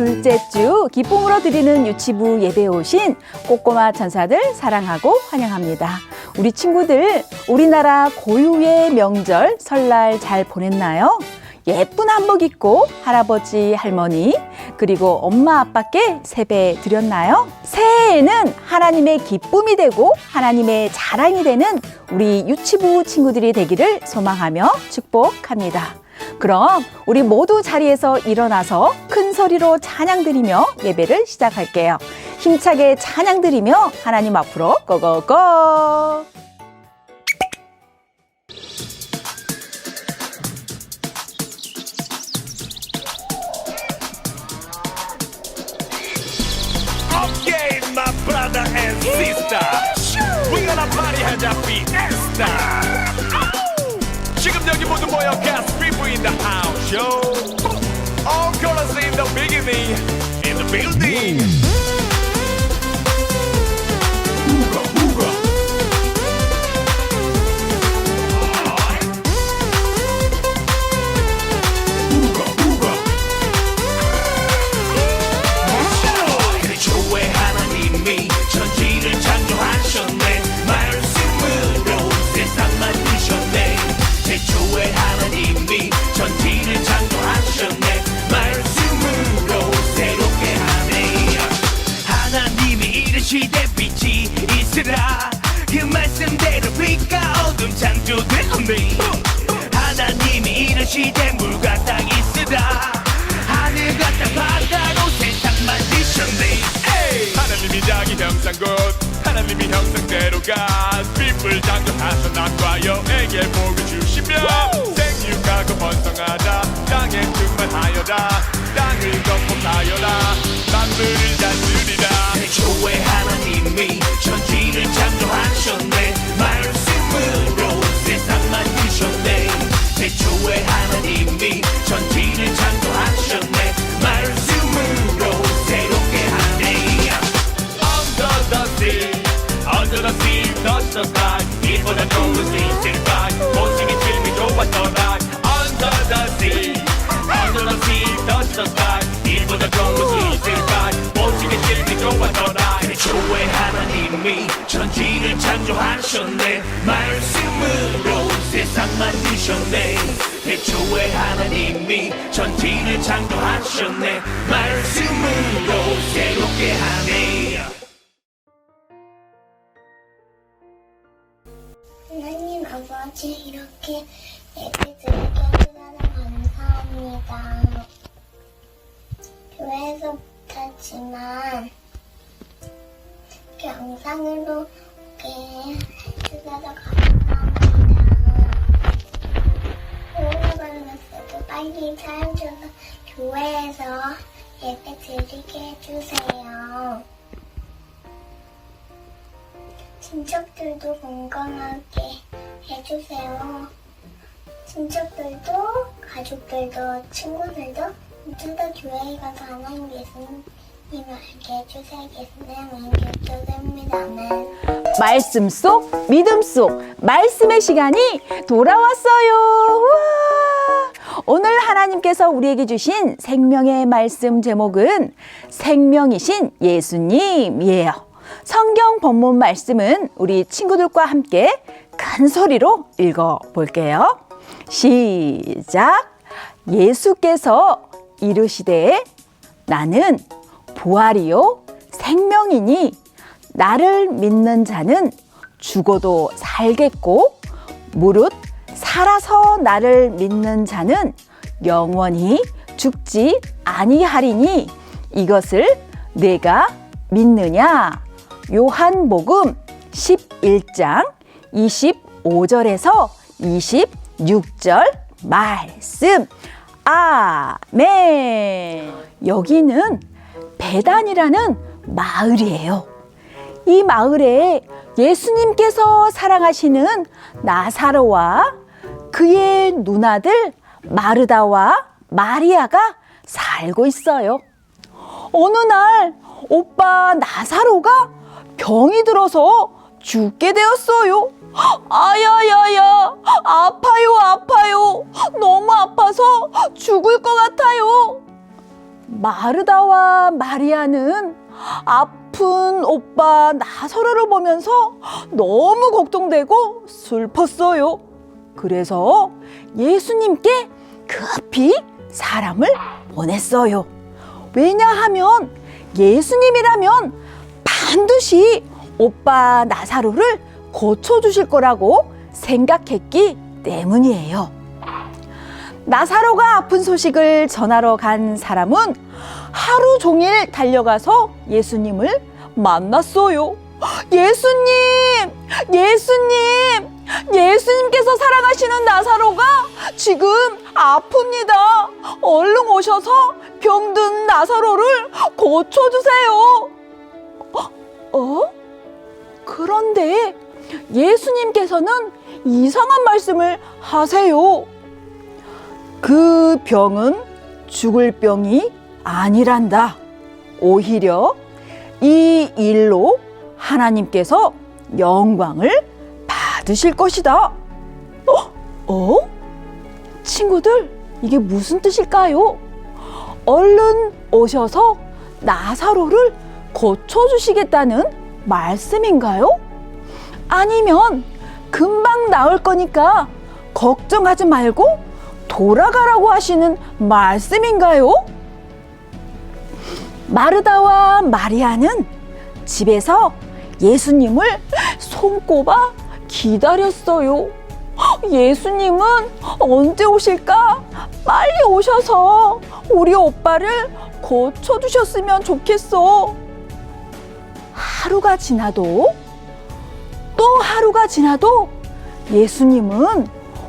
둘째 주 기쁨으로 드리는 유치부 예배에 오신 꼬꼬마 천사들 사랑하고 환영합니다. 우리 친구들 우리나라 고유의 명절 설날 잘 보냈나요? 예쁜 한복 입고 할아버지 할머니 그리고 엄마 아빠께 세배 드렸나요? 새해에는 하나님의 기쁨이 되고 하나님의 자랑이 되는 우리 유치부 친구들이 되기를 소망하며 축복합니다. 그럼 우리 모두 자리에서 일어나서 큰 소리로 찬양 드리며 예배를 시작할게요. 힘차게 찬양 드리며 하나님 앞으로 고고고! 지금 여기 모두 모여 gas people in the house, yo. All colors in the beginning, in the building. 어둠 창조되었네 하나님이 이르시되 물과 땅 있으라 하늘과 땅 바다로 세상 만드셨네! 하나님이 자기 형상 곧 하나님이 형상대로 가 빛을 창조하셔 남과 여에게 복을 주시며 생육하고 번성하자 땅에 충만하여라. 땅을 건복하여라. 만물을 다스리라. 태초에 하나님이 천 태초에 하나님이 천지를 창조하셨네 말씀으로 새롭게 하네 Under the sea Under the sea touch the sky 이보다 좋은 수 있을까 모시기 질미 좋았더라 Under the sea Under the sea touch the sky 이보다 좋은 수 있을까 모시기 질미 좋았더라 태초에 하나님이 천지를 창조하셨네 말씀으로 세상 만드셨네. 태초에 하나님이 천지를 창조하셨네. 말씀으로 새롭게 하네. 하나님 아버지 이렇게 예배 드리게 해주셔서 감사합니다. 교회에서 못하지만 이렇게 영상으로 오게 교회에서 예배 드리게 해주세요. 친척들도 건강하게 해주세요. 친척들도, 가족들도, 친구들도 모두 다 교회에 가서 하나님 예수님을 알게 해주세요. 예수님은. 아멘. 말씀 속 믿음 속 말씀의 시간이 돌아왔어요. 우와! 오늘 하나님께서 우리에게 주신 생명의 말씀 제목은 생명이신 예수님이에요. 성경 본문 말씀은 우리 친구들과 함께 큰 소리로 읽어 볼게요. 시작. 예수께서 이르시되 나는 부활이요 생명이니 나를 믿는 자는 죽어도 살겠고 무릇 살아서 나를 믿는 자는 영원히 죽지 아니하리니 이것을 내가 믿느냐? 요한복음 11장 25절에서 26절 말씀. 아멘. 여기는 배단이라는 마을이에요. 이 마을에 예수님께서 사랑하시는 나사로와 그의 누나들 마르다와 마리아가 살고 있어요. 어느 날 오빠 나사로가 병이 들어서 죽게 되었어요. 아야야야, 아파요, 아파요. 너무 아파서 죽을 것 같아요. 마르다와 마리아는 아픈 오빠 나사로를 보면서 너무 걱정되고 슬펐어요. 그래서 예수님께 급히 사람을 보냈어요. 왜냐하면 예수님이라면 반드시 오빠 나사로를 고쳐주실 거라고 생각했기 때문이에요. 나사로가 아픈 소식을 전하러 간 사람은 하루 종일 달려가서 예수님을 만났어요. 예수님! 예수님! 예수님께서 사랑하시는 나사로가 지금 아픕니다. 얼른 오셔서 병든 나사로를 고쳐주세요. 어? 그런데 예수님께서는 이상한 말씀을 하세요. 그 병은 죽을 병이 아니란다. 오히려 이 일로 하나님께서 영광을 받으실 것이다. 어? 어? 친구들, 이게 무슨 뜻일까요? 얼른 오셔서 나사로를 고쳐주시겠다는 말씀인가요? 아니면 금방 나을 거니까 걱정하지 말고 돌아가라고 하시는 말씀인가요? 마르다와 마리아는 집에서 예수님을 손꼽아 기다렸어요. 예수님은 언제 오실까? 빨리 오셔서 우리 오빠를 고쳐주셨으면 좋겠어. 하루가 지나도 또 하루가 지나도 예수님은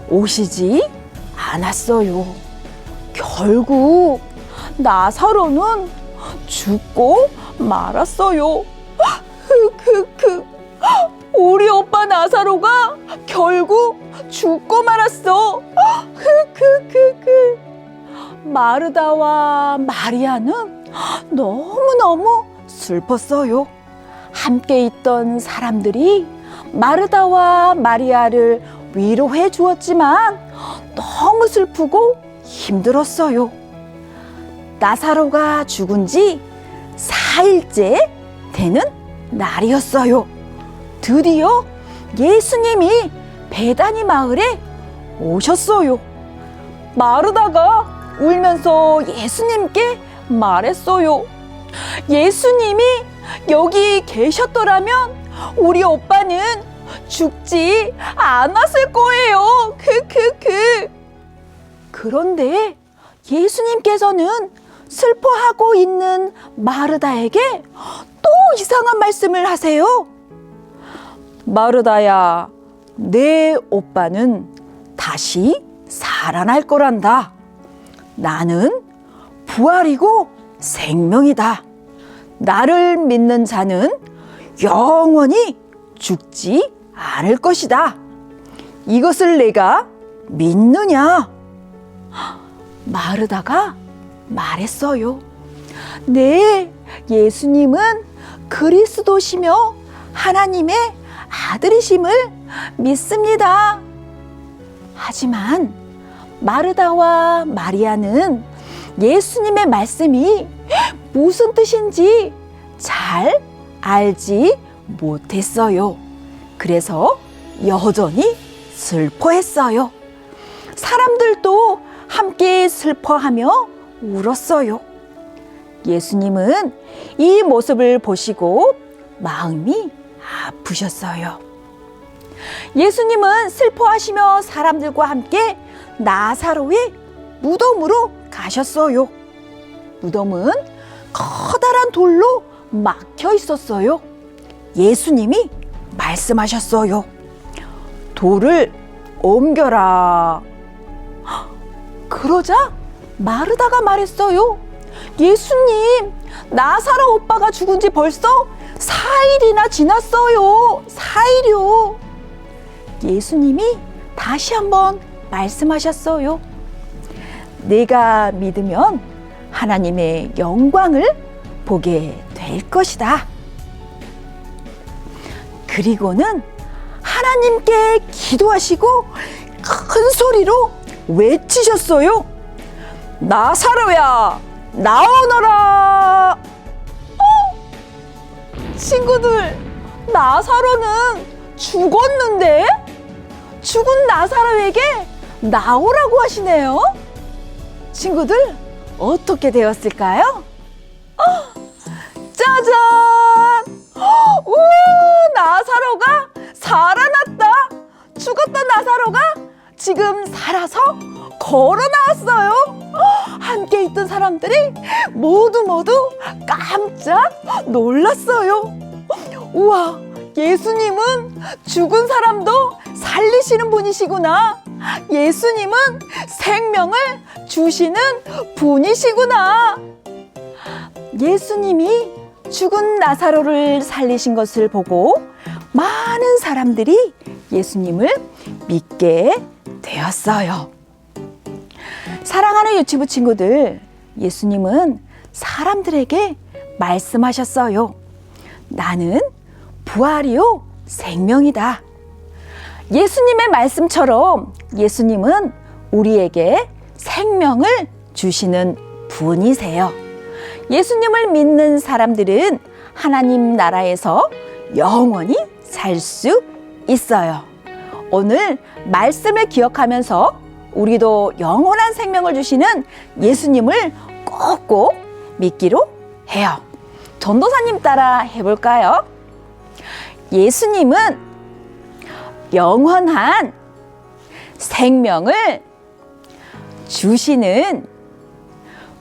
오시지 않았어요. 결국 나사로는 죽고 말았어요. 흑흑흑. 우리 오빠 나사로가 결국 죽고 말았어. 흑흑흑흑. 마르다와 마리아는 너무너무 슬펐어요. 함께 있던 사람들이 마르다와 마리아를 위로해 주었지만 너무 슬프고 힘들었어요. 나사로가 죽은 지 4일째 되는 날이었어요. 드디어 예수님이 베다니 마을에 오셨어요. 마르다가 울면서 예수님께 말했어요. 예수님이 여기 계셨더라면 우리 오빠는 죽지 않았을 거예요. 크크크. 그런데 예수님께서는 슬퍼하고 있는 마르다에게 또 이상한 말씀을 하세요. 마르다야, 내 오빠는 다시 살아날 거란다. 나는 부활이고 생명이다. 나를 믿는 자는 영원히 죽지 않을 것이다. 이것을 내가 믿느냐? 마르다가 말했어요. 네, 예수님은 그리스도시며 하나님의 아들이심을 믿습니다. 하지만 마르다와 마리아는 예수님의 말씀이 무슨 뜻인지 잘 알지 못했어요. 그래서 여전히 슬퍼했어요. 사람들도 함께 슬퍼하며 울었어요. 예수님은 이 모습을 보시고 마음이 아프셨어요. 예수님은 슬퍼하시며 사람들과 함께 나사로의 무덤으로 가셨어요. 무덤은 커다란 돌로 막혀 있었어요. 예수님이 말씀하셨어요. 돌을 옮겨라. 그러자 마르다가 말했어요. 예수님, 나사로 오빠가 죽은 지 벌써 4일이나 지났어요. 4일이요. 예수님이 다시 한번 말씀하셨어요. 내가 믿으면 하나님의 영광을 보게 될 것이다. 그리고는 하나님께 기도하시고 큰 소리로 외치셨어요. 나사로야, 나오너라. 어? 친구들, 나사로는 죽었는데? 죽은 나사로에게 나오라고 하시네요. 친구들, 어떻게 되었을까요? 어, 짜잔! 어, 우와, 나사로가 살아났다! 죽었던 나사로가 지금 살아서 걸어 나왔어요. 함께 있던 사람들이 모두 모두 깜짝 놀랐어요. 우와, 예수님은 죽은 사람도 살리시는 분이시구나. 예수님은 생명을 주시는 분이시구나. 예수님이 죽은 나사로를 살리신 것을 보고 많은 사람들이 예수님을 믿게 되었어요. 사랑하는 유치부 친구들, 예수님은 사람들에게 말씀하셨어요. 나는 부활이요 생명이다. 예수님의 말씀처럼 예수님은 우리에게 생명을 주시는 분이세요. 예수님을 믿는 사람들은 하나님 나라에서 영원히 살 수 있어요. 오늘 말씀을 기억하면서 우리도 영원한 생명을 주시는 예수님을 꼭꼭 믿기로 해요. 전도사님 따라 해볼까요? 예수님은 영원한 생명을 주시는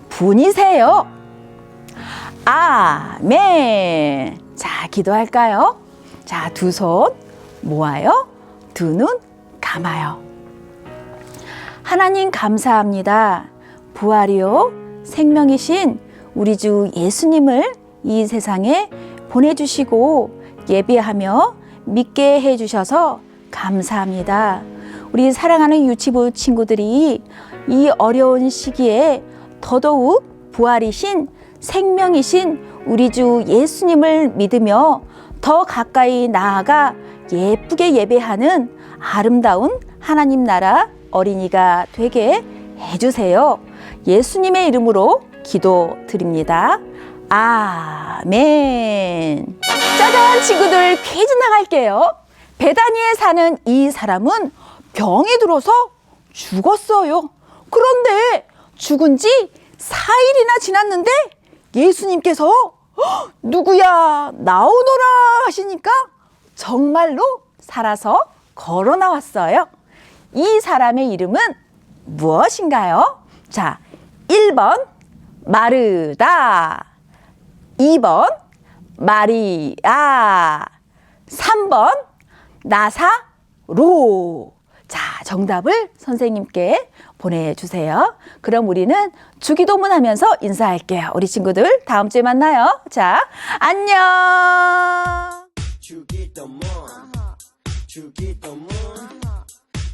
분이세요. 아멘. 자, 기도할까요? 자, 두 손 모아요. 두 눈 감아요. 하나님 감사합니다. 부활이요 생명이신 우리 주 예수님을 이 세상에 보내주시고 예배하며 믿게 해주셔서 감사합니다. 우리 사랑하는 유치부 친구들이 이 어려운 시기에 더더욱 부활이신 생명이신 우리 주 예수님을 믿으며 더 가까이 나아가 예쁘게 예배하는 아름다운 하나님 나라 어린이가 되게 해주세요. 예수님의 이름으로 기도드립니다. 아멘. 짜잔 친구들 퀴즈 나갈게요. 베다니에 사는 이 사람은 병이 들어서 죽었어요. 그런데 죽은 지 4일이나 지났는데 예수님께서 "헉, 누구야 나오너라 하시니까 정말로 살아서 걸어 나왔어요. 이 사람의 이름은 무엇인가요? 자, 1번 마르다. 2번 마리아. 3번 나사로. 자, 정답을 선생님께 보내주세요. 그럼 우리는 주기도문 하면서 인사할게요. 우리 친구들 다음 주에 만나요. 자, 안녕. 주기도문 주기도문